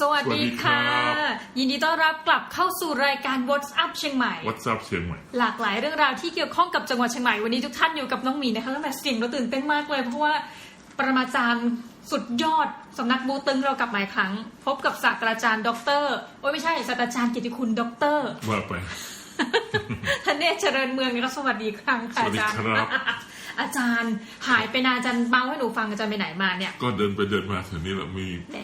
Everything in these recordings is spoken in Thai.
สวัสดีค่ะสวัสดีครับยินดีต้อนรับกลับเข้าสู่รายการ What's Up เชียงใหม่วั s ซับเชียงใหม่ หลากหลายเรื่องราวที่เกี่ยวข้องกับจังหวัดเชียงใหม่ วันนี้ทุกท่านอยู่กับน้องหมีนะคะตั้งแต่เสียงเราตื่นเต้นมากเลย เพราะว่าปรมาจารย์สุดยอดสำนักบูตึงเรากลับมาอีกครั้ง พบกับศาสตราจารย์ดอกเตอรโอ้ยไม่ใช่ศาสตราจารย์กิติคุณดอกเตอรว่าไปธเนศเจริญเมืองนะคะสวัสดีอีกครั้งค่ะสวัสดีอาจารย์ครับ อาจารย์หายไปนานอาจารย์เมาให้หนูฟังอาจารย์ไปไหนมาเนี่ย ก็เดินไปเดินมาแถวนี้แหละมีแหม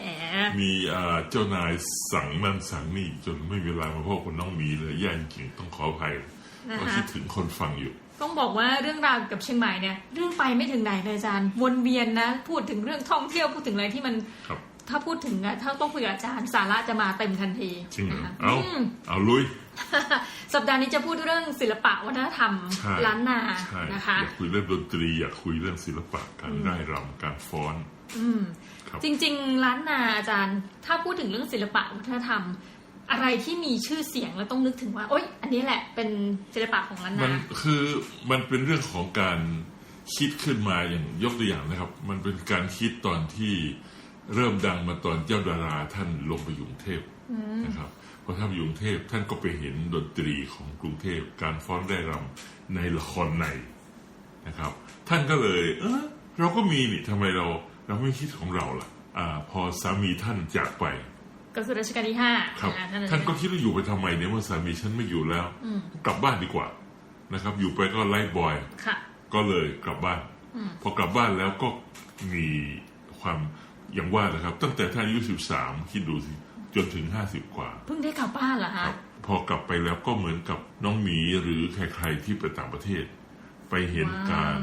มีอ่าเจ้านายสั่งนั่นสั่งนี่จนไม่มีเวลามาพบคุณน้องหมีเลยแย่จริงๆต้องขออภัยนะก็คะคิดถึงคนฟังอยู่ ต้องบอกว่าเรื่องราวเกี่ยวกับเชียงใหม่เนี่ยเรื่องไปไม่ถึงไหนเลยอาจารย์วนเวียนนะ พูดถึงเรื่องท่องเที่ยวพูดถึงอะไรที่มันครับ ถ้าพูดถึงอะถ้าต้องคุยกับอาจารย์สาระจะมาเต็มทันทีจริงเหรอนะคะเอาอืมเอาลุย สัปดาห์นี้จะพูดเรื่องศิลปะวัฒนธรรมใช่ ล้านนาใช่นะคะ อยากคุยเรื่องดนตรี อยากคุยเรื่องศิลปะการร่ายรำการฟ้อน อืมครับ จริงๆ ล้านนาอาจารย์ ถ้าพูดถึงเรื่องศิลปะวัฒนธรรม อะไรที่มีชื่อเสียงแล้วต้องนึกถึงว่าโอ๊ยอันนี้แหละเป็นศิลปะของล้านมันานคือมันเป็นเรื่องของการคิดขึ้นมาอย่างยกตัวอย่างนะครับ มันเป็นการคิดตอนที่ เริ่มดังมาตอนเจ้าดาราท่านลงไปอยู่กรุงเทพนะครับพอท่านอยู่กรุงเทพท่านก็ไปเห็นดนตรีของกรุงเทพการฟ้อนได้รำในละครในนะครับ ท่านก็เลย เออเราก็มีนี่ทำไมเราเราไม่คิดของเราล่ะอ่าพอสามีท่านจากไป ก็คือรัชกาลที่ห้าครับอ่ท่านก็คิดว่าอยู่ไปทำไมเนี่ยเมื่อสามีฉันไม่อยู่แล้ว กลับบ้านดีกว่านะครับ อยู่ไปก็ไล่บอยค่ะก็เลยกลับบ้าน พอกลับบ้านแล้วก็มีความ อย่างว่านะครับ ตั้งแต่ท่านอายุสิบสามคิดดูสิจนถึงห้าสิบกว่า เพิ่งได้กลับบ้านเหรอคคะรับพอกลับไปแล้วก็เหมือนกับน้องหมีหรือใครๆที่ไปต่างประเทศ ไปเห็นการ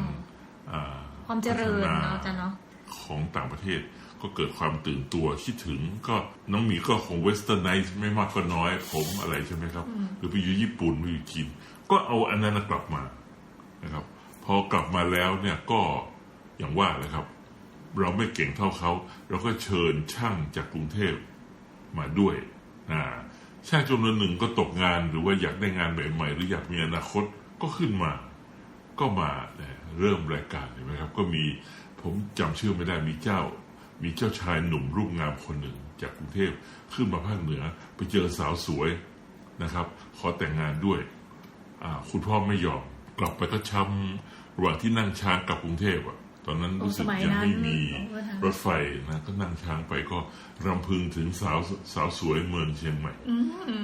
อ่าความเจริญพัฒเนาะอาจารย์เนาะของต่างประเทศก็เกิดความตื่นตัวคิดถึงก็น้องหมีก็คงเวสเทิร์นไนซ์ไม่มากก็น้อยผมอะไรใช่ไหมครับ หรือไปอยู่ญี่ปุ่นไปอยู่จีนก็เอาอันนั้นนะกลับมานะครับ พอกลับมาแล้วเนี่ยก็อย่างว่าแหละครับ เราไม่เก่งเท่าเขา เราก็เชิญช่างจากกรุงเทพมาด้วยนะช่างจำนวนหนึ่งก็ตกงานหรือว่าอยากได้งานใหม่ๆหรืออยากมีอนาคตก็ขึ้นมา ก็มาเริ่มรายการเห็นไหมครับ ก็มีผมจำชื่อไม่ได้มีเจ้า มีเจ้าชายหนุ่มรูปงามคนหนึ่งจากกรุงเทพขึ้นมาภาคเหนือ ไปเจอสาวสวยนะครับ ขอแต่งงานด้วยคุณพ่อไม่ยอมกลับไปก็ช้ำระหว่างที่นั่งช้างกลับกรุงเทพอะ ตอนนั้นรู้สึกโอ้สมัยยังนั้นไม่มีโอ้ทางรถไฟนะก็นั่งช้างไปก็รำพึงถึงสาวสาวสวยเมืองเชียงใหม่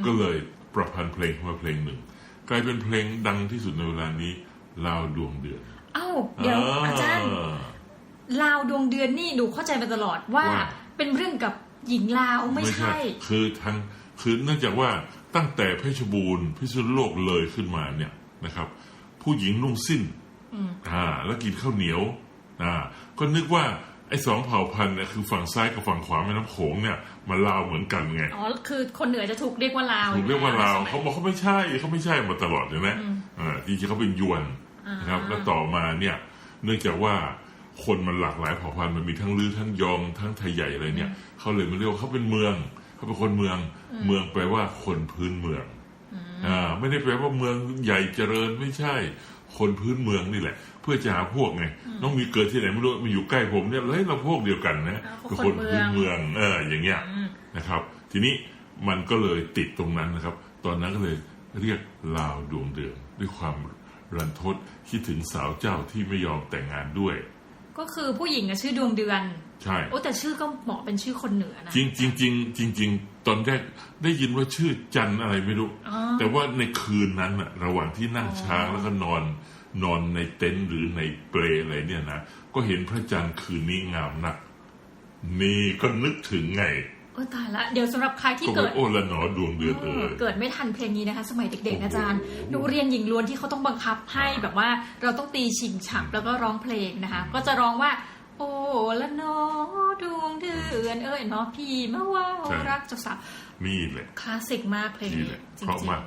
ก็เลยประพันธ์เพลงขึ้นมาเพลงหนึ่ง กลายเป็นเพลงดังที่สุดในเวลานี้ลาวดวงเดือนเอ้าเดี๋ยวอาจารย์ลาวดวงเดือนนี่หนูเข้าใจมาตลอดว่าว่าเป็นเรื่องกับหญิงลาวไม่ใช่ คือทางคือเนื่องจากว่าตั้งแต่เพชรบูรณ์พิษณุโลกเลยขึ้นมาเนี่ยนะครับ ผู้หญิงนุ่งสิ้นอ่าแล้วกินข้าวเหนียว อ่าก็นึกว่าไอ้สองเผ่าพันธุ์เนี่ยคือฝั่งซ้ายกับฝั่งขวาแม่น้ำโขงเนี่ยมันลาวเหมือนกันไงอ๋อคือคนเหนือจะถูกเรียกว่าลาวถูกเรียกว่าลาวสมัเขาบอกเขาไม่ใช่เขาไม่ใช่มาตลอดเลยนะอ่าจริงๆเขาเป็นยวนนะครับแล้วต่อมาเนี่ยเนื่องจากว่าคนมันหลากหลายเผ่าพันธุ์มันมีทั้งลือทั้งยองทั้งไทยใหญ่อะไรเนี่ยเขาเลยมาเรียกว่าเขาเป็นเมืองเขาเป็นคนเมือง เมืองแปลว่าคนพื้นเมืองอ่าไม่ได้แปลว่าเมืองใหญ่เจริญไม่ใช่ คนพื้นเมืองนี่แหละ เพื่อจะหาพวกไงน้องมีเกิดที่ไหนไม่รู้มาอยู่ใกล้ผมเนี่ยเฮ้ยเราพวกเดียวกันนะอ่าเป็นคคนนเมืพื้อนงเมืองเอออย่างเงี้ยนะครับ ทีนี้มันก็เลยติดตรงนั้นนะครับ ตอนนั้นก็เลยเรียกลาวดวงเดือนด้วยความรันทดคิดถึงสาวเจ้าที่ไม่ยอมแต่งงานด้วย ก็คือผู้หญิงอะชื่อดวงเดือน ใช่โอ้แต่ชื่อก็เหมาะเป็นชื่อคนเหนือนะจริงจริงจริงจริงจริงตอนแรกได้ยินว่าชื่อจันอะไรไม่รู้อ๋อแต่ว่าในคืนนั้นอะระหว่างที่นั่งช้างแล้วก็นอนนอนในเต็นท์หรือในเปลอะไรเนี่ยนะก็เห็นพระจันทร์คืนนี้งามนัก นี่ก็นึกถึงไงโอ้ตายละเดี๋ยวสำหรับใครที่ก็เกิว่าดโอ้ละหนอดวงเดือนเออเกิดไม่ทันเพลงนี้นะคะ สมัยเด็กๆนะอาจารย์โอ้โหหนูเรียนหญิงล้วนที่เขาต้องบังคับให้แบบว่าเราต้องตีชิงฉับแล้วก็ร้องเพลงนะคะ ก็จะร้องว่า โอ้ละเนอดวงเดือนเอ้ยเนาะพี่มาว่ารักเจ้าสาวนี่แหละคลาสสิกมากเพลงนี่นี้แหละจริเพราะงมาก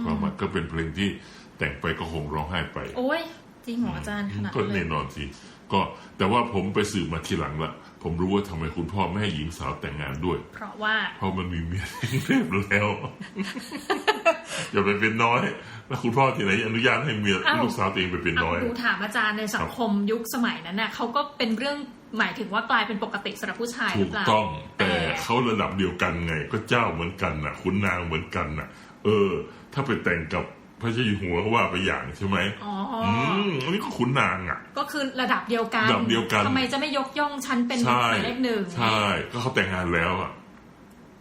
เพราะมากก็เป็นเพลงที่แต่งไปก็คงร้องไห้ไปๆโอ้ยจริงเหรออาจารย์ขนาดก็นั้นเลแน่ยนอนสิก็แต่ว่าผมไปสืบมาทีหลังละผมรู้ว่าทำไมคุณพ่อไม่ให้หญิงสาวแต่งงานด้วย เพราะว่าเพราะมันมีเมียในกรุงเทพแล้ว อย่าไปเป็นน้อยแล้วคุณพ่อที่ไหนอนุญาตให้เมียอ้าวลูกสาวตัวเองไปเป็นเอาน้อยหนูถามอาจารย์ในสังคมยุคสมัยนั้นน่ะเขาก็เป็นเรื่องหมายถึงว่ากลายเป็นปกติสำหรับผู้ชายหถูรือกเปล่าต้องแต่แต่เขาระดับเดียวกันไง ก็เจ้าเหมือนกันน่ะขุนนางเหมือนกันน่ะ เออ ถ้าไปแต่งกับพระเจ้าอยู่หัวก็ว่าไปอย่างใช่ไหมอ๋อออืมอันนี้ก็ขุนนางอะ ก็คือระดับเดียวกันระดับเดียวกันทำไมจะไม่ยกย่องฉันเป็นใช่หมายเลขหนึ่งใช่ ก็เขาแต่งงานแล้วอะ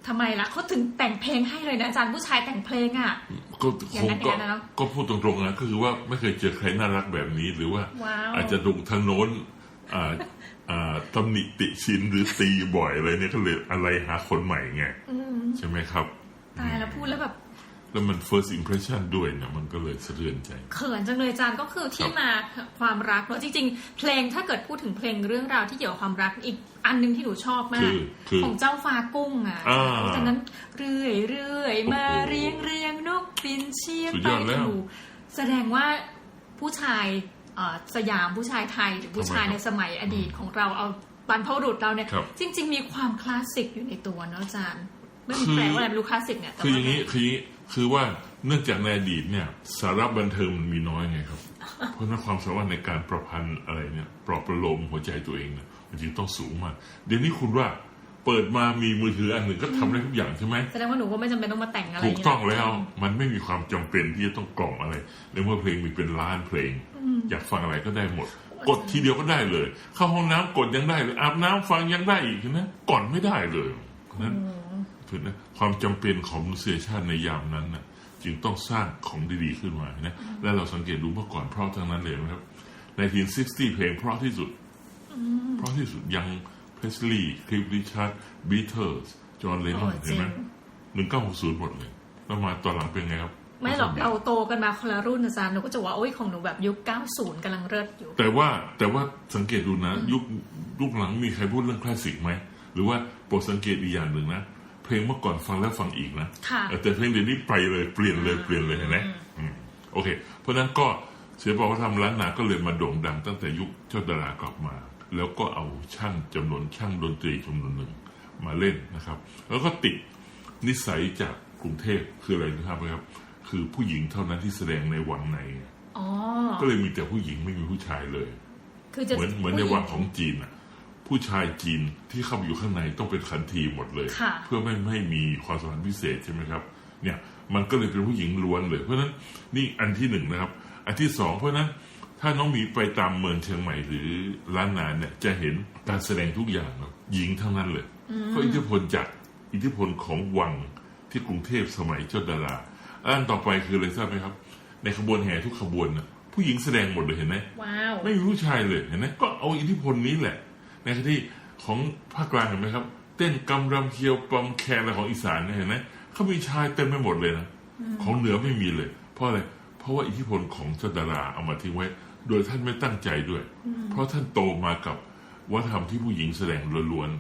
ทำไมล่ะเขาถึงแต่งเพลงให้เลยนะอาจารย์ผู้ชายแต่งเพลงอะก็อคย่างงนั้นก็อย่างนั้นเนอะก็พูดตรงๆนะก็คือว่าไม่เคยเจอใครน่ารักแบบนี้หรือว่าว้าวอาจจะถูกทางโน้นอ่าอ่าตำหนิติชินหรือตีบ่อยอะไรเนี่ยก็เลยอะไรหาคนใหม่ไงอืมใช่ไหมครับตายแล้วพูดแล้วแบบ แล้วมัน first impression ด้วยเนี่ยมันก็เลยสะเทือนใจ เขินจังเลยอาจารย์ก็คือที่มาความรักเนอะจริง ๆ เพลงถ้าเกิดพูดถึงเพลงเรื่องราวที่เกี่ยวกับความรักอีกอันหนึงที่หนูชอบมาคืกอคือของเจ้าฟ้ากุ้งอะอ่าตอนนั้นเรื่อยเรื่อยมาโอ้โหเรียงเรียงนกบินเชียงสุดไปยอดแล้วหนูแสดงว่าผู้ชายเอ่อสยามผู้ชายไทยหรือผู้ชายทำไมครับในสมัยอดีตของเราเอาบรรพบุรุษเราเนี่ยครับจริง ๆ มีความคลาสสิกอยู่ในตัวเนอะอาจารย์ไม่มีคือแปลว่าอะไรไม่รู้คลาสสิกเนี่ยแต่คืออว่าย่างนี้คืออย่างนี้ คือว่าเนื่องจากในอดีตเนี่ย สาระบันเทิงมันมีน้อยไงครับ เพราะฉะนั้นความสามารถในการประพันธ์อะไรเนี่ยปลอบประโลมหัวใจตัวเองเนี่ยมันจึงต้องสูงมาก เดี๋ยวนี้คุณว่าเปิดมามีมือถืออันหนึ่งก็ทำได้ทุกอย่างใช่ไหมแสดงว่าหนูก็ไม่จำเป็นต้องมาแต่งอะไรถูกย่าต้องเยแล้ว มันไม่มีความจำเป็นที่จะต้องกล่อมอะไรในเมื่อเพลงมีเป็นล้านเพลง อยากฟังอะไรก็ได้หมด กดทีเดียวก็ได้เลย เข้าห้องน้ำกดยังได้เลยอาบน้ำฟังยังได้อีกนะก่อนไม่ได้เลยเพราะฉะนั้น ถือนะความจำเป็นของมนุษยชาติในยามนั้นนะจึงต้องสร้างของดีๆขึ้นมานะและเราสังเกตดูเมื่อก่อนเพราะทั้งนั้นเลยนะครับในที60เพลงเพราะที่สุดเพราะที่สุดยังเพสลีย์คลิฟริชาร์ดบีเทิลส์จอห์นเลนนอนโอ้จริเห็นงไหมหนึ่งเก้าหกศูนย์หมดเลยแล้วมาตอนหลังเป็นไงครับ ไม่หรอกเราโตกันมาคนละรุ่นอาจารย์หนูก็จะว่าโอ้ยของหนูแบบยุค90กำลังเลิศอยู่ แต่ว่าแต่ว่าสังเกตดูนะ ยุคยุคหลังมีใครพูดเรื่องคลาสสิกไหม หรือว่าโปรดสังเกตอีกอย่างหนึ่งนะ เพลงเมื่อก่อนฟังแล้วฟังอีกนะค่ะเออแต่เพลงเดี๋ยวนี้ไปเลยเปลี่ยนเลยเปลี่ยนเลยเห็นไหมอืมโอเค เพราะฉะนั้นก็เสียบอกว่าทำล้านนาก็เลยมาโด่งดังตั้งแต่ยุคเจ้าดารากลับมา แล้วก็เอาช่างจำนวนช่างดนตรีจำนวนหนึ่งมาเล่นนะครับ แล้วก็ติดนิสัยจากกรุงเทพคืออะไรนะครับครับ คือผู้หญิงเท่านั้นที่แสดงในวังในอ๋อก็เลยมีแต่ผู้หญิงไม่มีผู้ชายเลยคือจะเหมือนเหมือนในวังของจีนอะ ผู้ชายจีนที่เข้าไปอยู่ข้างในต้องเป็นขันทีหมดเลยค่ะเพื่อไม่ไม่ให้มีความสัมพันธ์พิเศษใช่ไหมครับ เนี่ยมันก็เลยเป็นผู้หญิงล้วนเลย เพราะฉะนั้นนี่อันที่หนึ่งนะครับ อันที่สองเพราะฉะนั้นถ้าน้องหมีไปตามเมืองเชียงใหม่หรือล้านนาเนี่ยจะเห็นการแสดงทุกอย่างครับหญิงทั้งนั้นเลยเพราะอิทธิพลจากอิทธิพลของวังที่กรุงเทพสมัยเจ้าดาราอันต่อไปคืออะไรทราบไหมครับ ในขบวนแห่ทุกขบวนนะผู้หญิงแสดงหมดเลยเห็นไหมว้าวไม่มีผู้ชายเลยเห็นไหมก็เอาอิทธิพลนี้แหละ ในขณะที่ของภาคกลางเห็นไหมครับ เต้นกำรำเคียวปอมแคนอะไรของอีสานเนี่ยเห็นไหมเขามีชายเต็มไปหมดเลยนะของเหนือไม่มีเลย เพราะอะไรเพราะว่าอิทธิพลของเจ้าดาราเอามาทิ้งไว้ โดยท่านไม่ตั้งใจด้วย เพราะท่านโตมากับวัฒนธรรมที่ผู้หญิงแสดงล้วน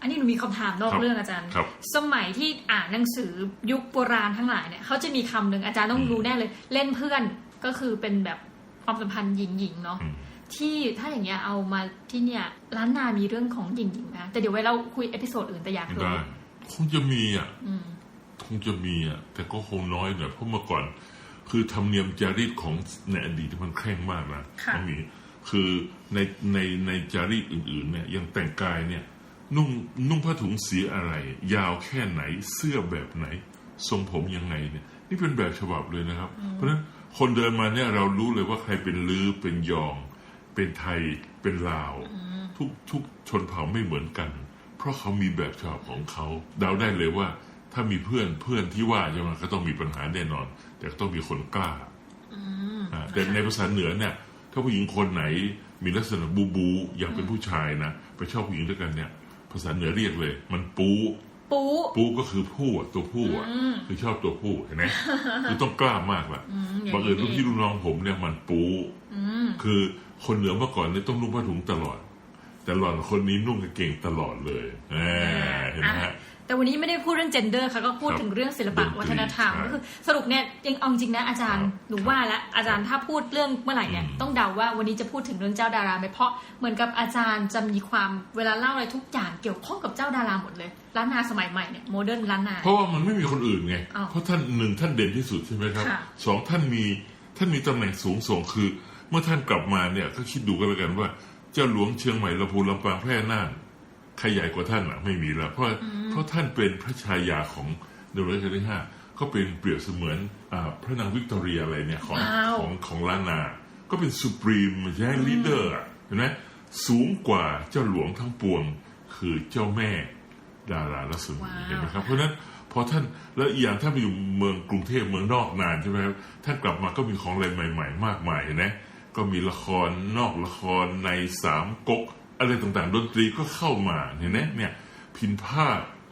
อันนี้หนูมีคำถามนอกครับเรื่องอาจารย์ครับสมัยที่อ่านหนังสือยุคโบราณทั้งหลายเนี่ยเขาจะมีคำหนึ่งอาจารย์ต้องรู้แน่เลย เล่นเพื่อนก็คือเป็นแบบความสัมพันธ์หญิงหญิงๆเนาะอืม ที่ถ้าอย่างเงี้ยเอามาที่เนี่ยร้านนามีเรื่องของหญิงหญิงๆนะแต่เดี๋ยวไว้เราคุยเอพิโซดอื่นแต่อยากๆรู้ได้คงจะมีอะอืมคงจะมีอะ แต่ก็คงน้อยหน่อยเพราะเมื่อก่อน คือธรรมเนียมจารีตของในอดีตมันเคร่งมากนะค่ะมันมีคือในในในจารีตอื่น ๆ เนี่ยยังแต่งกายเนี่ย นุ่งนุ่งผ้าถุงสีอะไร ยาวแค่ไหนเสื้อแบบไหน ทรงผมยังไงเนี่ย นี่เป็นแบบฉบับเลยนะครับ เพราะฉะนั้นคนเดินมาเนี่ยเรารู้เลยว่าใครเป็นลือเป็นยอง เป็นไทยเป็นลาว ทุกทุกชนเผ่าไม่เหมือนกัน เพราะเขามีแบบฉบับของเขาเดาได้เลยว่า ถ้ามีเพื่อนเพื่อนที่ว่าใช่ไหมก็ต้องมีปัญหาแน่นอน แต่ก็ต้องมีคนกล้าอ่าแต่ในภาษาเหนือเนี่ย ถ้าผู้หญิงคนไหนมีลักษณะบูบูอย่างเป็นผู้ชายนะไปชอบผู้หญิงด้วยกันเนี่ยภาษาเหนือเรียกเลย มันปูปูปูก็คือผู้อะตัวผู้อะคือชอบตัวผู้เห็นไหมคือต้องกล้า มากล่ะย่างนี้บังเอิญลูกพี่ลูกน้องผมเนี่ยมันปูคือ คนเหนือเมื่อก่อนเนี่ยต้องนุ่งผ้าถุงตลอด แต่หล่อนคนนี้นุ่งกางเกงตลอดเลยแหมเห็นไหมฮะอะแต่วันนี้ไม่ได้พูดเรื่อง gender ค่ะก็พูดครับถึงเรื่องศิลปะดนตรีวัฒนธรรมใช่ก็คือสรุปเนี่ยยังเอาจริงนะอาจารย์ครับหนูว่าแล้วอาจารย์ถ้าพูดเรื่องเมื่อไหร่เนี่ยอืมต้องเดาว่าวันนี้จะพูดถึงเรื่องเจ้าดาราไหมเพราะเหมือนกับอาจารย์จะมีความเวลาเล่าอะไรทุกอย่างเกี่ยวข้องกับเจ้าดาราหมดเลยล้านนาสมัยใหม่เนี่ยโมเดิร์นล้านนาเพราะว่ามันไม่มีคนอื่นไงอ้าวเพราะท่านหนึ่งท่านเด่นที่สุดใช่ไหมครับค่ะสองท่านมีท่านมีตำแหน่งสูงส่งคือ เมื่อท่านกลับมาเนี่ยก็คิดดูกันแล้วกันว่า เจ้าหลวงเชียงใหม่ลำพูนลำปางแพร่น่านใครใหญ่กว่าท่านอะไม่มีแล้วเพราะเพราะท่านเป็นพระชายาของในรัชกาลที่ห้าก็เป็นเปรียบเสมือนอ่าพระนางวิกตอเรียอะไรเนี่ยของว้าวของของล้านนา ก็เป็นสุปรีมใช่ลีดเดอร์เห็นไหมสูงกว่าเจ้าหลวงทั้งปวง คือเจ้าแม่ดาราลักษมีว้าวเห็นไหมครับ เพราะฉะนั้นพอท่านแล้วอีกอย่างท่านไปอยู่เมืองกรุงเทพเมืองนอกนานใช่ไหมครับท่านกลับมาก็มีของอะไรใหม่ ๆ มากมายเห็นไหม ก็มีละครนอกละครในสามก๊กอะไรต่างๆ ดนตรีก็เข้ามาเห็นไหมเนี่ยพินผ้า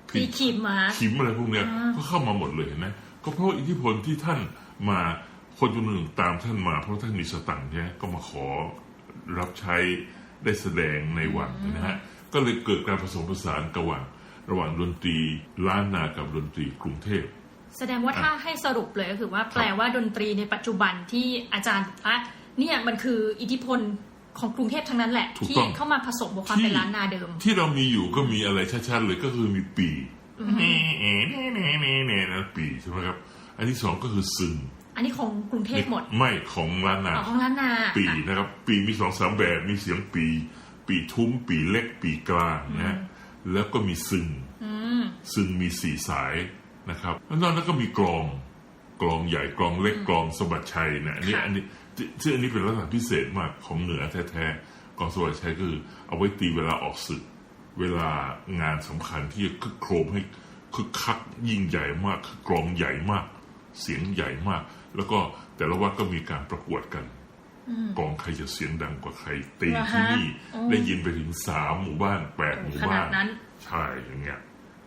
พิปีนขีบม้าขิมอะไรพวกเนี้ยก็เข้ามาหมดเลยเห็นไหมก็เพราะอิทธิพลที่ท่านมาคนจำนวนหนึ่งตามท่านมาเพราะท่านมีสตังค์ใช่ไหมก็มาขอรับใช้ได้แสดงในวังนะฮะก็เลยเกิดการผสมผสานระหว่างระหว่างดนตรีล้านนากับดนตรีกรุงเทพแสดงว่าถ้าให้สรุปเลยก็คือว่าแปลว่าดนตรีในปัจจุบันที่อาจารย์บอกว่า เนี่ยมันคืออิทธิพลของกรุงเทพทั้งนั้นแหละ ถูกที่ต้อง เข้ามาผสมกับความเป็นล้านนาเดิม ที่เรามีอยู่ก็มีอะไรชัดๆเลยก็คือมีปีเน่เน่เน่เน่เน่เน่นะปีใช่ไหมครับ อันที่สองก็คือซึงอันนี้ของกรุงเทพหมดไม่ของล้านนา อ๋อของล้านนาปีอะ นะครับ ปีมีสองสามแบบมีเสียงปี ปีทุ้ม ปีเล็ก ปีกลางนะฮะแล้วก็มีซึงอืมซึงมีสี่สายนะครับแล้วนอกนั้นก็มีกลองกลองใหญ่กลองเล็กกลองสมบัติชัยเนี่ยอันนี้ค่ะ อันนี้ที่ ซึ่งอันนี้เป็นลักษณะพิเศษมากของเหนือแท้ๆกลองสมบัติชัยคือ เอาไว้ตีเวลาออกศึก เวลางานสำคัญที่จะคึกโครมให้คึกคักยิ่งใหญ่มากคือกลองใหญ่มาก เสียงใหญ่มาก แล้วก็แต่ละวัดก็มีการประกวดกันกองใครจะเสียงดังกว่าใครตีเหรอฮะที่นี่อืมได้ยินไปถึงสามหมู่บ้านแปดหมู่บ้านขนาดนั้นใช่อย่างเงี้ย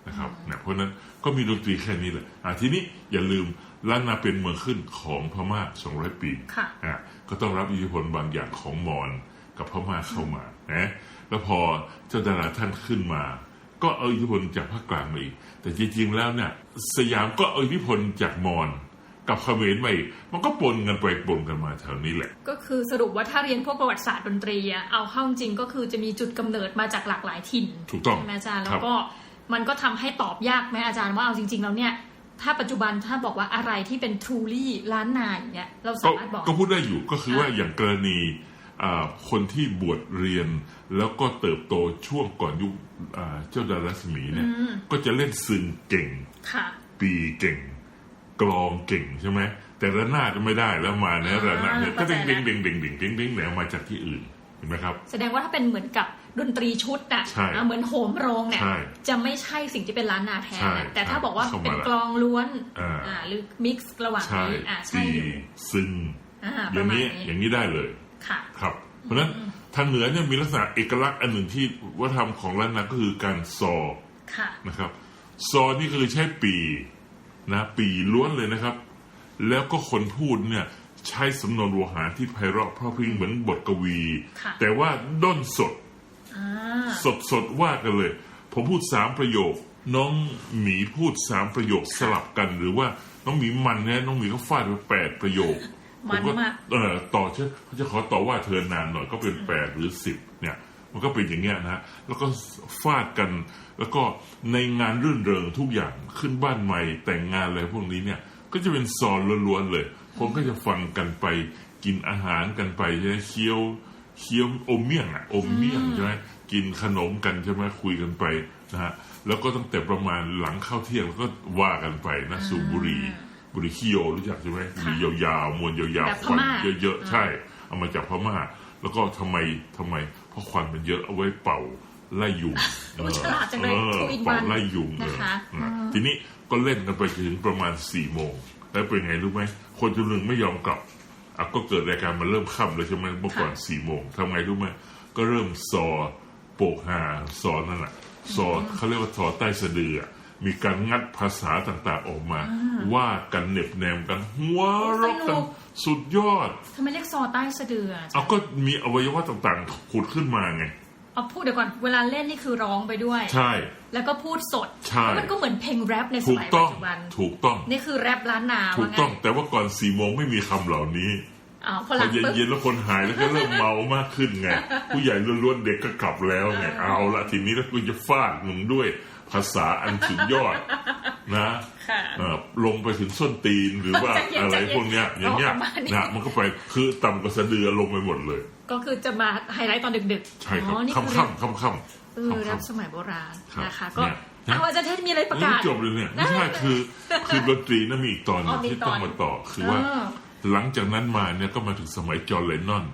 นะครับเนี่ยเพราะฉะนั้นก็มีดนตรีแค่นี้แหละอะทีนี้อย่าลืมล้านนาเป็นเมืองขึ้นของพม่า 200 ปีค่ะอะก็ต้องรับอิทธิพลบางอย่างของมอญกับพม่าเข้ามานะแล้วพอเจ้าดาราท่านขึ้นมา ก็เอาอิทธิพลจากภาคกลางมาอีก แต่จริงๆแล้วเนี่ยสยามก็เอาอิทธิพลจากมอญกับเขมรมาอีกมันก็ปนกันไปปนกันมาแถวนี้แหละ ก็คือสรุปว่าถ้าเรียนพวกประวัติศาสตร์ดนตรีอะเอาเข้าจริงก็คือจะมีจุดกำเนิดมาจากหลากหลายถิ่นถูกต้องใช่ไหมอาจารย์คแล้รัวบก็ มันก็ทำให้ตอบยากไหมอาจารย์ว่าเอาจริง ๆ แล้วเนี่ยถ้าปัจจุบันถ้าบอกว่าอะไรที่เป็น truly ล้านนาอย่างเงี้ยเราสาก็มารถบอกก็พูดได้อยู่ก็คือว่าอะอย่างกรณีอ่าคนที่บวชเรียนแล้วก็เติบโตช่วงก่อนยุคอ่าเจ้าดารัศมีเนี่ย ก็จะเล่นซึงเก่งค่ะปีเก่ง กลองเก่งใช่ไหมแต่ระนาดไม่ได้แล้วมาเนี่ยอ่าระนาดเนี่ยก็เข้าใจเด้งแล้วเด้งเด้งเด้งเด้งเด้งเด้งเนี่ยมาจากที่อื่น เห็นไหมครับ แสดงว่าถ้าเป็นเหมือนกับดนตรีชุดน่ะใช่อะเหมือนโหมโรงเนี่ยใช่จะไม่ใช่สิ่งที่เป็นล้านนาแท้ใช่แต่ถ้าบอกว่าเข้ามาเป็นละกลองล้วนอ่าอ่าหรือมิกซ์ระหว่างใช่นี้อ่าใช่ปีอยู่ซึงอ่าอปย่าระงมาณนี้นี้อย่างนี้ได้เลยค่ะครับ เพราะฉะนั้นทางเหนือเนี่ยมีลักษณะเอกลักษณ์อันหนึ่งที่วัฒนธรรมของล้านนาก็คือการซอค่ะนะครับซอนี่คือใช้ปีนะปีล้วนเลยนะครับ แล้วก็คนพูดเนี่ย ใช้สำนวนโวหารที่ไพเราะเพราะพริ้งเหมือนบทกวี ค่ะ แต่ว่าด้นสดอ่าสดสดๆว่ากันเลย ผมพูดสามประโยค น้องหมีพูดสามประโยคสลับกัน หรือว่าน้องหมีมันเนี่ยน้องหมีก็ฟาดไปแปดประโยคมันผก็มาก เออต่อเช่เขาจะขอต่อว่าเธอนานหน่อยก็เป็นแปดหรือสิบเนี่ย มันก็เป็นอย่างเงี้ยนะแล้วก็ฟาดกัน แล้วก็ในงานรื่นเริงทุกอย่างขึ้นบ้านใหม่แต่งงานอะไรพวกนี้เนี่ย ก็จะเป็นซอนล้วนๆเลย คนก็จะฟังกันไปกินอาหารกันไปใช่ไหมเคี้ยวเคี้ยวอมเมี่ยงอะอมเมี่ยงใช่ไหมกินขนมกันใช่ไหมคุยกันไปนะฮะแล้วก็ตั้งแต่ประมาณหลังเข้าเที่ยงแล้วก็ว่ากันไปนะสูบบุหรี่บุหรี่ขี้โยรู้จักใช่ไหมบุหรี่ยาวๆมวนยาวแบบๆพควันม่าเยอะๆใช่ เอามาจากพม่า แล้วก็ทำไมทำไม เพราะควันมันเยอะเอาไว้เป่าไล่ยุงโอ้ฉลาดจังเลยออ two in เป่า one ไล่ยุงเออนะคะนะอืมทีนี้ก็เล่นกันไปถึงประมาณสี่โมง แล้วเป็นไงรู้ไหมคนจำนวนหนึ่งไม่ยอมกลับอะก็เกิดรายการมันเริ่มค่ำเลยใช่ไหมเมื่อก่อนสี่โมงทำไงรู้ไหมก็เริ่มซอโปกหาซอนั่นแหละซอเขาเรียกว่าซอใต้สะดืออะมีการงัดภาษาต่างๆออกมา ว่ากันเหน็บแนมกันหัวเราะกันสุดยอดทำไมเรียกซอใต้สะดืออะอาจารเอาย์ก็มีอวัยวะต่างๆผุดขึ้นมาไง เอาพูดเดี๋ยวก่อนเวลาเล่นนี่คือร้องไปด้วย ใช่ แล้วก็พูดสดใช่แล้วมันก็เหมือนเพลงแรปในสถูกมัยต้ปัองจจุบัน ถูกต้อง นี่คือแรปล้านนาถูว่ากงั้ต้องนแต่ว่าก่อนสี่โมงไม่มีคำเหล่านี้ อ้าวพอพหลัองปึ๊บ เย็นๆแล้วคนหายแล้วก็เริ่มเมามากขึ้นไง ผู้ใหญ่ล้วนๆเด็กก็กลับแล้วไงเอาละทีนี้แล้วกูจะฟาดมึงด้วยภาษาอันสุดยอดนะค่ะเอ่อ ลงไปถึงส้นตีนหรือว่าใจเย็นอะไรใจเย็นพวกเนี้ยอย่างเงี้ยเอาประมาณนี้นะมันก็ไปคือต่ำกว่าสะดือลงไปหมดเลย ก็คือจะมาไฮไลท์ตอนดึกๆใช่ครับอ๋อนี่คือค่ำๆค่ำๆเออครัรับบสมัยโบราณครับนะคะก็เนี่ยนะเอาอาจารย์เทศมีอะไรประยังกาไม่ศจบเลยเนี่ยไม่ใช่คือคือดนตรีนั่นมีอีกตอนหนึอ๋งอมีที่ตอนต้องมาต่อคือว่าเออหลังจากนั้นมาเนี่ยก็มาถึงสมัยจอห์นเลนนอน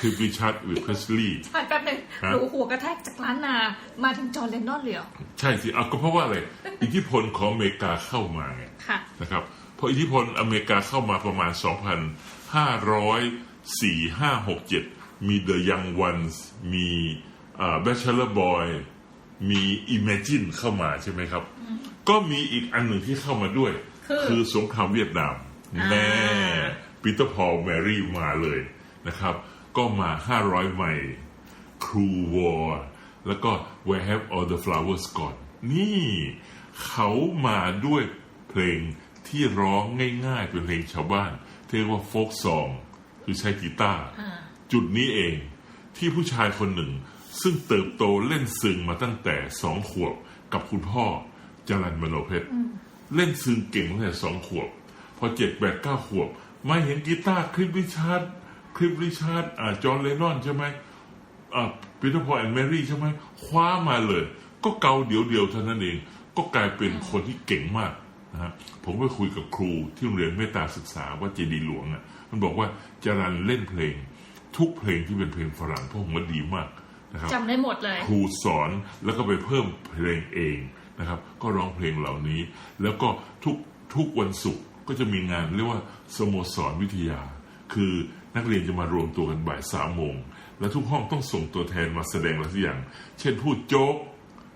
คือริชาร์ดวิลเพสลีย์ผ่านแป๊บหนึงฮะหนูหัวกระแทกจากล้านนา มาถึงจอร์แดนนอนเลยเหรอใช่สิเอาก็เพราะว่าอะไร อิทธิพลของอเมริกาเข้ามาไงค่ะนะครับเพราะอิทธิพลอเมริกาเข้ามาประมาณ 2,504 567 มี The Young Ones มีเอ่อ Bachelor Boy มี Imagine เข้ามาใช่ไหมครับ ก็มีอีกอันหนึ่งที่เข้ามาด้วย คือสงครามเวียดนามอ่าแน่ปีเตอร์พอลแมรี่มาเลยนะครับ ก็มา 500 ไมล์ Cruel War แล้วก็ Where Have All the Flowers Gone นี่เขามาด้วยเพลงที่ร้องง่ายๆ เป็นเพลงชาวบ้านที่เรียกว่าโฟกซอง คือใช้กีตาร์อ่าจุดนี้เองที่ผู้ชายคนหนึ่ง ซึ่งเติบโตเล่นซึงมาตั้งแต่สองขวบกับคุณพ่อจรันมโนเพชร เล่นซึงเก่งตั้งแต่สองขวบ พอเจ็ดแปดเก้าขวบ มาเห็นกีตาร์คลิปริชาร์ด คลิปริชาร์ดอ่าจอห์นเลนนอนใช่ไหมอ่าปีเตอร์พอลแอนด์แมรี่ใช่ไหมคว้ามาเลย ก็เกาเดียวเดียวๆเท่านั้นเอง ก็กลายเป็นคนที่เก่งมากนะฮะผมไปคุยกับครูที่โรงเรียนเมตตาศึกษาว่าเจดีย์หลวงอะมันบอกว่าจรันเล่นเพลง ทุกเพลงที่เป็นเพลงฝรั่งเพราะผมว่าดีมากนะครับจำได้หมดเลย ครูสอนแล้วก็ไปเพิ่มเพลงเองนะครับ ก็ร้องเพลงเหล่านี้ แล้วก็ทุกทุกวันศุกร์ก็จะมีงานเรียกว่าสโมสรวิทยา คือ นักเรียนจะมารวมตัวกันบ่ายสามโมง และทุกห้องต้องส่งตัวแทนมาแสดงอะไรสักอย่าง เช่นพูดโจ๊ก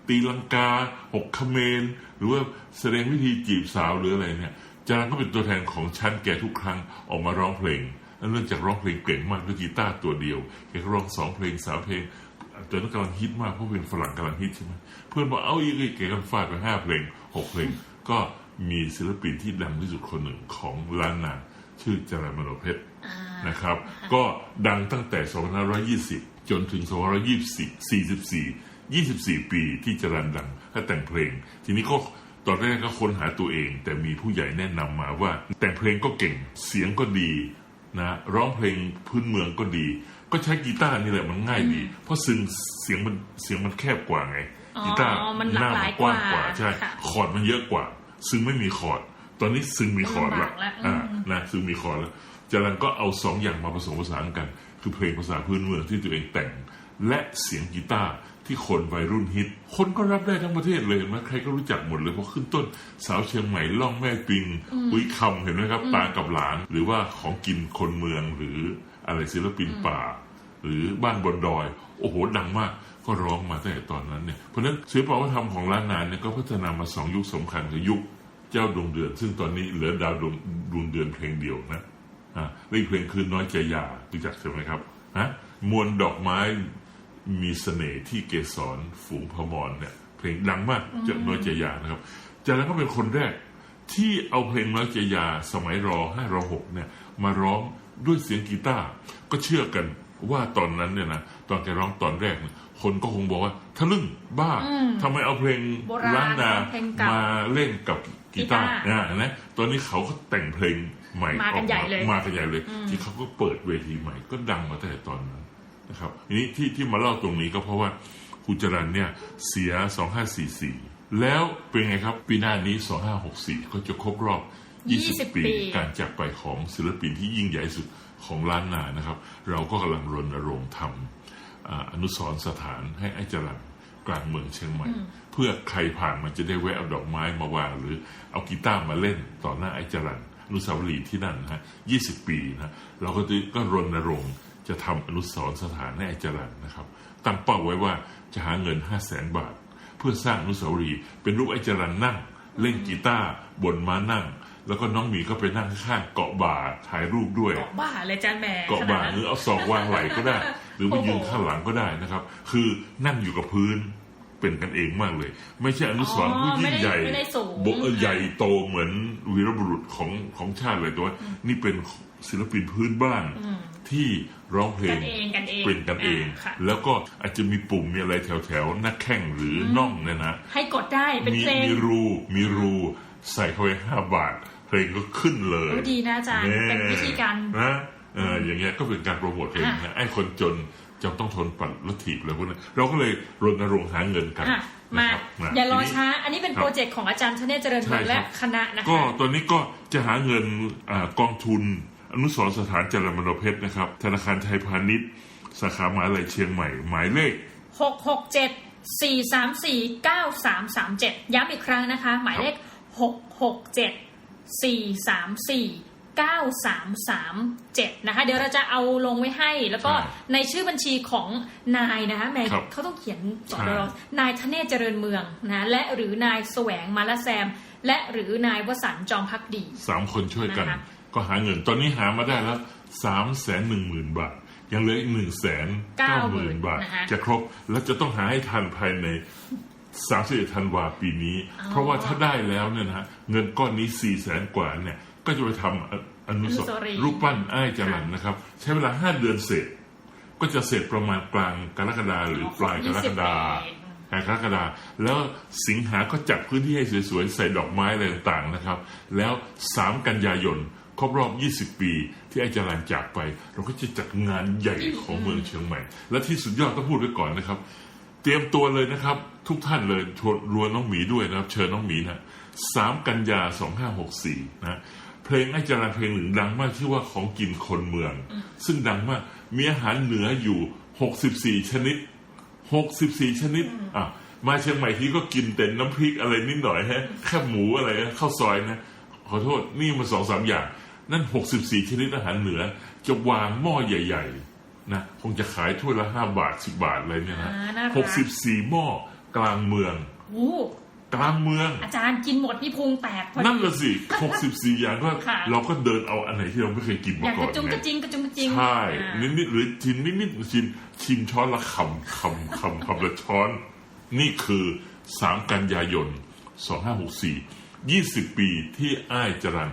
ตีลังกา หกคเมรหรือว่าแสดงวิธีจีบสาวหรืออะไรเนี่ยจารันก็เป็นตัวแทนของชั้นแกทุกครั้งออกมาร้องเพลงแล้วเนื่องจากร้องเพลงเก่งมากด้วยกีตาร์ตัวเดียวแกก็ร้องสองเพลงสามเพลงตอนนั้นกำลังฮิตมากเพราะเป็นฝรั่งกำลังฮิตใช่ไหมเพื่อนบอกเอาอีกอีกแกก็ฟาดไปห้าเพลงหกเพลง ก็มีศิลปินที่ดังที่สุดคนหนึ่งของล้านนาชื่อจารามโนเพชร นะครับ ก็ดังตั้งแต่ 2520 จนถึง 2524 24 ปีที่จรันดังถ้าแต่งเพลง ทีนี้ก็ตอนแรกก็ค้นหาตัวเอง แต่มีผู้ใหญ่แนะนำมาว่า แต่งเพลงก็เก่งเสียงก็ดีนะร้องเพลงพื้นเมืองก็ดี ก็ใช้กีตาร์นี่แหละมันง่ายดี เพราะซึ่งเสียงมันเสียงมันแคบกว่าไงอ๋อกีตาร์มันหลากหลายกว้างกว่ากว่าใช่ค่ะคอร์ดมันเยอะกว่า ซึ่งไม่มีคอร์ดตอนนี้ซึ่งมีคอร์ดลำละบากแล้วอืมอ่านะซึ่งมีคอร์ดแล้ว จรันก็เอาสองอย่างมาผสมผสานกัน คือเพลงภาษาพื้นเมืองที่ตัวเองแต่ง และเสียงกีตาร์ที่คนวัยรุ่นฮิต คนก็รับได้ทั้งประเทศเลยเห็นไหมใครก็รู้จักหมดเลยเพราะขึ้นต้นสาวเชียงใหม่ล่องแม่ปิงอุ้ยคำเห็นไหมครับ ตากับหลาน หรือว่าของกินคนเมืองหรืออะไรศิลปินป่า หรือบ้านบนดอย โอ้โหดังมาก ก็ร้องมาตั้งแต่ตอนนั้นเนี่ยเพราะฉะนั้นศิลปวัฒนธรรมของล้านนาเนี่ยก็พัฒนามาสองยุคสำคัญคือยุค เจ้าดวงเดือน ซึ่งตอนนี้เหลือดาวดวงดวงเดือนเพลงเดียวนะ อ่าและอีกเพลงคือน้อยใจยารู้จักใช่ไหมครับฮะมวลดอกไม้มีเสน่ห์ที่เกสรฝูงพมรเนี่ย เพลงดังมากเจ้าน้อยใจยานะครับจากนั้นก็เป็นคนแรกที่เอาเพลงน้อยใจยาสมัยรอห้ารอหกเนี่ย มาร้องด้วยเสียงกีตาร์ก็เชื่อกันว่าตอนนั้นเนี่ยนะตอนแกร้องตอนแรกเนี่ยคนก็คงบอกว่าทะลึ่งบ้าทำไมเอาเพลงโบราณล้านนาเพลงเก่ามมาเล่นกับกีตาร์กีตาร์นะนะตอนนี้เขาก็แต่งเพลง ใหม่มากันใหญ่เลยมากันใหญ่เลย ที่เขาก็เปิดเวทีใหม่ก็ดังมาตั้งแต่ตอนนั้นนะครับทีนี้ที่ที่มาเล่าตรงนี้ก็เพราะว่าคุณจรันเนี่ยเสีย 2544 แล้วเป็นไงครับ ปีหน้านี้ 2564 ก็จะครบรอบ 20 20ปีปี การจากไปของศิลปินที่ยิ่งใหญ่สุดของล้านนานะครับ เราก็กำลังรณรงค์ทำอ่าอนุสรณ์สถานให้ไอ้จรันกลางเมืองเชียงใหม่ เพื่อใครผ่านมันจะได้แวะเอาดอกไม้มาวางหรือเอากีตาร์มาเล่นต่อหน้าไอ้จรันอ นุสาวรีย์ที่นั่นนะฮะ20ปีนะเราก็จะก็รณรงค์จะทำอนุสรณ์สถานให้ไอ้จรันนะครับ ตั้งเป้าไว้ว่าจะหาเงิน5 0 0แสนบาท เพื่อสร้างอนุสาวรีย์เป็นรูปไอ้จรันนั่ง เล่นกีตาร์บนม้านั่ง แล้วก็น้องหมีก็ไปนั่งข้างๆเกาะบ่าถ่ายรูปด้วย เกาะบ้าเลยจานแหม่เกาะบ่าหรือเอาศอกวางไหลก็ได้ หรือไปยืนข้างหลังก็ได้นะครับ คือนั่งอยู่กับพื้น เป็นกันเองมากเลย ไม่ใช่อนุสรณ์ผู้ยิ่งใหญ่ไม่ได้สูงโบเออใหญ่โตเหมือนวีรบุรุษของของชาติเลยตัวนี่เป็นศิลปินพื้นบ้านที่ร้องเพลกังนเองกันเองเป็นกันเองค่ะแล้วก็อาจจะมีปุ่มมีอะไรแถวๆหน้าแข้งหรือน่องเนี่ยนะให้กดได้เป็นมีเพลงมีรูมีรูใส่เข้าไปห้าบาท เพลงก็ขึ้นเลยโอ้ดีนะอาจารย์แเป็นวิธีการนะเอออย่างเงี้ยก็เป็นการโปรโมทเพลงอะนะไอ้คนจน จะต้องทนปัดรถถีบอะไรพวกนั้นเราก็เลยรณรงค์หาเงินกันอะมานะครับนะอย่ารอทีนี้ช้า อันนี้เป็นครับโปรเจกต์ของอาจารย์ธเนศเจริญเมืองใช่ครับและคณะนะก็คะ ตอนนี้ก็จะหาเงินอากองทุน อนุสรณ์สถานจรมโนเพชรนะครับ ธนาคารไทยพาณิชย์ สาขามหาวิทยาลัยเชียงใหม่ หมายเลข หกหกเจ็ดสี่สามสี่เก้าสามสามเจ็ดย้ำอีกครั้งนะคะ หมายเลขหกหกเจ็ดสี่สามสี่ เก้าสามสามเจ็ดนะคะ เดี๋ยวเราจะเอาลงไว้ให้ แล้วก็ใช่ในชื่อบัญชีของนายนะคะแหม่ครับเขาต้องเขียนสอใช่ดรนายธเนศเจริญเมืองนะและหรือนายแสวงมาละแซม และหรือนาย วสันต์จอมพักดีสามคนช่วยกันนะคะก็หาเงินตอนนี้หามาได้แล้วสามแสนหนึ่งหมื่นบาท ยังเหลืออีกหนึ่งแสนเก้าหมื่นบาทนะคะจะครบแล้วจะต้องหาให้ทันภายในสามสิบธันวาปีนี้อ๋อเพราะว่าถ้าได้แล้วเนี่ยนะฮะเงินก้อนนี้สี่แสนกว่าเนี่ย ก็จะไปทำออนุสอนุสาวรรีย์ณ์รูปปั้นอ้ายจรันนะครับ ใช้เวลาห้าเดือนเสร็จ ก็จะเสร็จประมาณกลางกรกฎาหรือปลายกรกฎากรกฎาแล้วสิงหาก็จัดพื้นที่ให้สวยๆ ใส่ดอกไม้อะไรต่างๆนะครับ แล้ว3กันยายนครบรอบ 20 ปี ที่ไอ้จรันจากไป เราก็จะจัดงานใหญ่ของเมืองเชียงใหม่ และที่สุดยอดต้องพูดไว้ก่อนนะครับ เตรียมตัวเลยนะครับ ทุกท่านเลยชวนรวนน้องหมีด้วยนะครับ เชิญน้องหมีนะ3กันยา2564นะ เพลงไอ้จรันเพลงหนึ่งดังมากชื่อว่าของกินคนเมือง ซึ่งดังมากมีอาหารเหนืออยู่ 64 ชนิดหกสิบสี่ชนิดอะมาเชียงใหม่ทีก็กินแต่น้ำพริกอะไรนิดหน่อยฮะแค่หมูอะไรนะข้าวซอยนะ ขอโทษนี่มันสองสามอย่าง นั่นหกสิบสี่ชนิดอาหารเหนือ จะวางหม้อใหญ่ ๆ นะ คงจะขายถ้วยละห้าบาทสิบาทอะไรเนี่ยนะอ่าน่ารักหกสิบสี่หม้อกลางเมืองโอ้ กลางเมือง อาจารย์กินหมดนี่พุงแตกพอดีนั่นละสิหกสิบสี่อย่างก็ค่ะเราก็เดินเอาอันไหนที่เราไม่เคยกินอมาย่างก่กอนระจุงไงกระจิงกระจุงกระจิงใช่อ่านิดๆหรือชิมนิดๆชิมชิมช้อนละคำคำคำคำละช้อน นี่คือสามกันยายนสองห้าหกสี่ยี่สิบปีที่อ้ายจรัน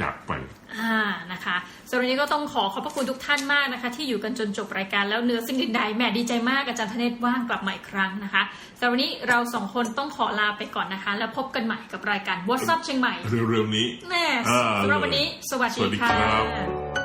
จากไปอ่านะคะสำหรับวันนี้ก็ต้องขอขอบพระคุณทุกท่านมากนะคะ ที่อยู่กันจนจบรายการแล้วเนื้อสิ่งอื่นใดแหม่ดีใจมากอาจารย์ธเนศว่างกลับมาอีกครั้งนะคะสำหรับวันนี้เราสองคนต้องขอลาไปก่อนนะคะ แล้วพบกันใหม่กับรายการ What's Up เชียงใหม่เร็วๆนี้แน่อ่าสำหรับวันนี้ สวัสสวัสดีดีค่ะครับ